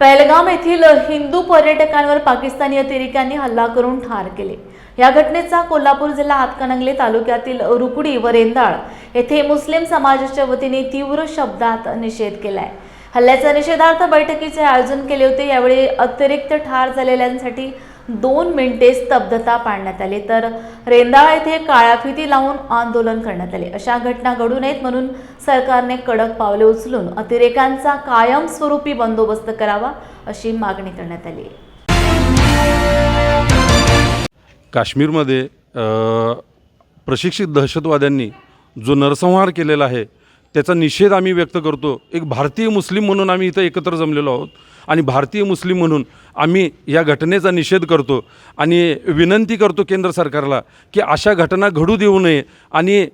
पहलगाम येथील हिंदू पर्यटकांवर पाकिस्तानी अतिरेक्यांनी हल्ला करून ठार केले. या घटनेचा कोल्हापूर जिल्हा हातकणंगले तालुक्यातील रुकडी व रेंदाळ येथे मुस्लिम समाजाच्या वतीने तीव्र शब्दात निषेध केलाय. हल्ल्याच्या निषेधार्थ बैठकीचे आयोजन केले होते. यावेळी अतिरिक्त ठार झालेल्यांसाठी दोन मिनिटे स्तब्धता पाळण्यात आली. तर रेंदाळा येथे काळाफिती लावून आंदोलन करण्यात आले. अशा घटना घडू नयेत म्हणून सरकारने कडक पावले उचलून अतिरेकांचा कायमस्वरूपी बंदोबस्त करावा अशी मागणी करण्यात आली. काश्मीरमध्ये प्रशिक्षित दहशतवाद्यांनी जो नरसंहार केलेला आहे त्याचा निषेध आम्ही व्यक्त करतो. एक भारतीय मुस्लिम म्हणून आम्ही इथं एकत्र जमलेलो आहोत. आणि भारतीय मुस्लिम म्हणून आम्ही या घटनेचा निषेध करतो आणि विनंती करतो केंद्र सरकारला की अशा घटना घडू देऊ नये. आणि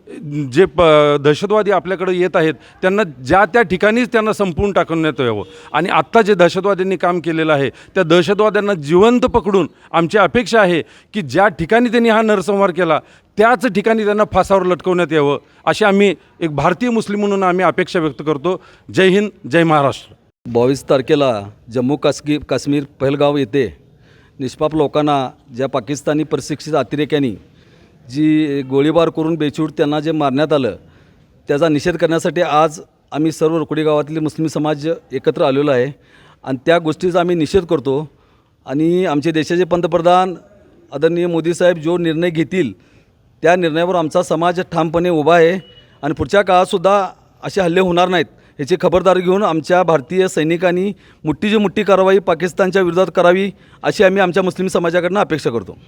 जे प दहशतवादी आपल्याकडे येत आहेत त्यांना ज्या त्या ठिकाणीच त्यांना संपवून टाकण्यात यावं. आणि आत्ता जे दहशतवाद्यांनी काम केलेलं आहे त्या दहशतवाद्यांना जिवंत पकडून आमची अपेक्षा आहे की ज्या ठिकाणी त्यांनी हा नरसंहार केला त्याच ठिकाणी त्यांना फासावर लटकवण्यात यावं अशी आम्ही एक भारतीय मुस्लिम म्हणून आम्ही अपेक्षा व्यक्त करतो. जय हिंद जय महाराष्ट्र. बावीस तारखेला जम्मू काश्मीर काश्मीर पहलगाव येथे निष्पाप लोकांना ज्या पाकिस्तानी प्रशिक्षित अतिरेक्यांनी जी गोळीबार करून बेछूट त्यांना जे मारण्यात आलं त्याचा निषेध करण्यासाठी आज आम्ही सर्व रुकडी गावातले मुस्लिम समाज एकत्र आलेलो आहे. आणि त्या गोष्टीचा आम्ही निषेध करतो. आणि आमचे देशाचे पंतप्रधान आदरणीय मोदी साहेब जो निर्णय घेतील त्या निर्णयावर आमचा समाज ठामपणे उभा आहे. आणि पुढच्या काळातसुद्धा असे हल्ले होणार नाहीत. याची खबरदारी घेऊन आमच्या भारतीय सैनिकांनी मुठ्ठीची मुठ्ठी कारवाई पाकिस्तानच्या विरोधात करावी अशी आम्ही आमच्या मुस्लिम समाजाकडनं अपेक्षा करतो.